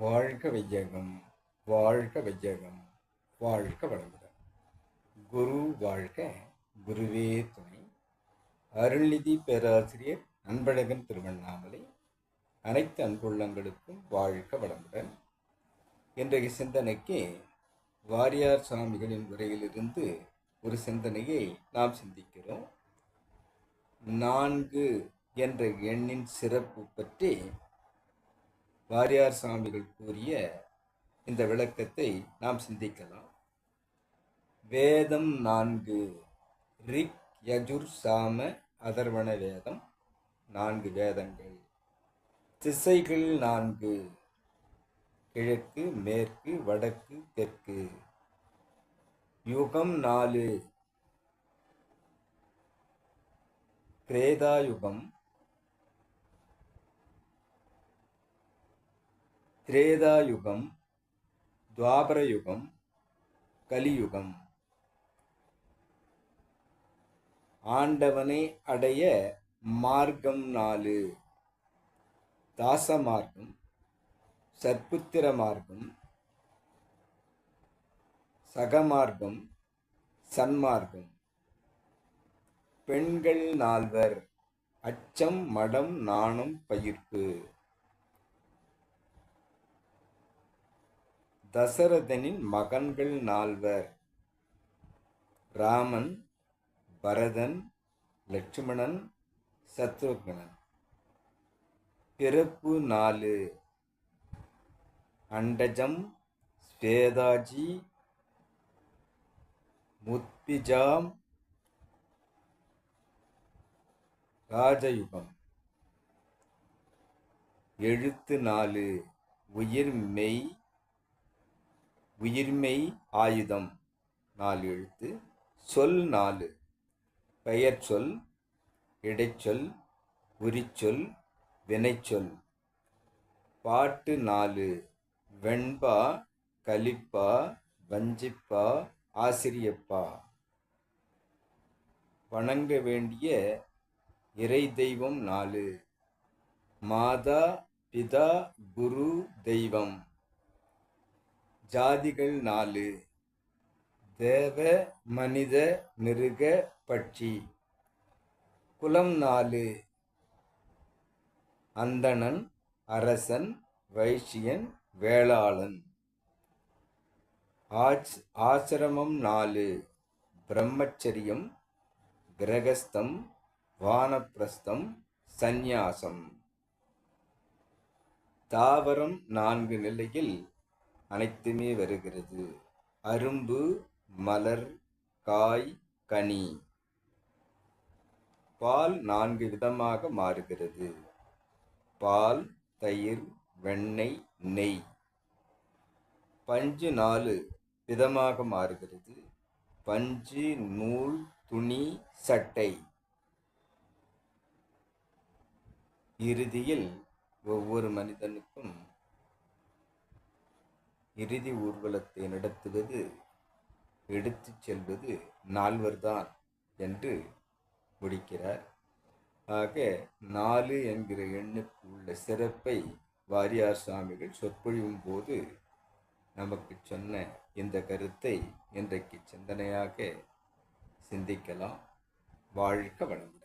வாழ்க வையகம் வாழ்க வையகம் வாழ்க வளமுடன். குரு வாழ்க குருவே துணை. அருள்நிதி பேராசிரியர் அன்பழகன் திருவண்ணாமலை. அனைத்து அன்புள்ளங்களுக்கும் வாழ்க வளமுடன். இன்றைய சிந்தனைக்கு வாரியார் சுவாமிகளின் உரையிலிருந்து ஒரு சிந்தனையை நாம் சிந்திக்கிறோம். நான்கு என்ற எண்ணின் சிறப்பு பற்றி வாரியார் சுவாமிகள் கூறிய இந்த விளக்கத்தை நாம் சிந்திக்கலாம். வேதம் நான்கு ரிக் யஜுர் சாம அதர்வண வேதம் நான்கு வேதங்கள். திசைகள் நான்கு கிழக்கு மேற்கு வடக்கு தெற்கு. யுகம் நாலு திரேதாயுகம் திரேதாயுகம் துவாபரயுகம் கலியுகம். ஆண்டவனை அடைய மார்க்கம் நாலு. தாச மார்க்கம் சற்புத்திர மார்க்கம் சகமார்க்கம் சன்மார்க்கம். பெண்கள் நால்வர் அச்சம் மடம் நாணம் பயிர்ப்பு. தசரதனின் மகன்கள் நால்வர். ராமன் பரதன் லட்சுமணன் சத்ருகனன். பிறப்பு நாலு. அண்டஜம் ஸ்வேதாஜி முத்பிஜாம் ராஜயுகம். எழுத்து நாலு. உயிர் மெய் உயிர்மெய் ஆயுதம். நாலு எழுத்து சொல் நாலு. பெயர் சொல் இடைச்சொல் உரிச்சொல் வினைச்சொல். பாட்டு நாலு. வெண்பா கலிப்பா வஞ்சிப்பா ஆசிரியப்பா. வணங்க வேண்டிய இறை தெய்வம் நாலு. மாதா பிதா குரு தெய்வம். ஜாதிகள் நாலு. தேவ மனித மிருக பட்சி. குலம் நாலு. அந்தணன் அரசன் வைஷ்யன் வேளாளன். ஆச் ஆசிரமம் நாலு. பிரம்மச்சரியம் கிரகஸ்தம் வானப்பிரஸ்தம் சந்நியாசம். தாவரம் நான்கு நிலையில் அனைத்துமே வருகிறது. அரும்பு மலர் காய் கனி. பால் நான்கு விதமாக மாறுகிறது. பால் தயிர் வெண்ணெய் நெய். பஞ்சு நாலு விதமாக மாறுகிறது. பஞ்சு நூல் துணி சட்டை. இறுதியில் ஒவ்வொரு மனிதனுக்கும் இறுதி ஊர்வலத்தை நடத்துவது எடுத்துச் செல்வது நால்வர்தான் என்று முடிக்கிறார். ஆக நாலு என்கிற எண்ணுக்கு உள்ள சிறப்பை வாரியார் சுவாமிகள் சொற்பொழிவும் போது நமக்கு சொன்ன இந்த கருத்தை இன்றைக்கு சிந்தனையாக சிந்திக்கலாம். வாழ்க வளமுடன்.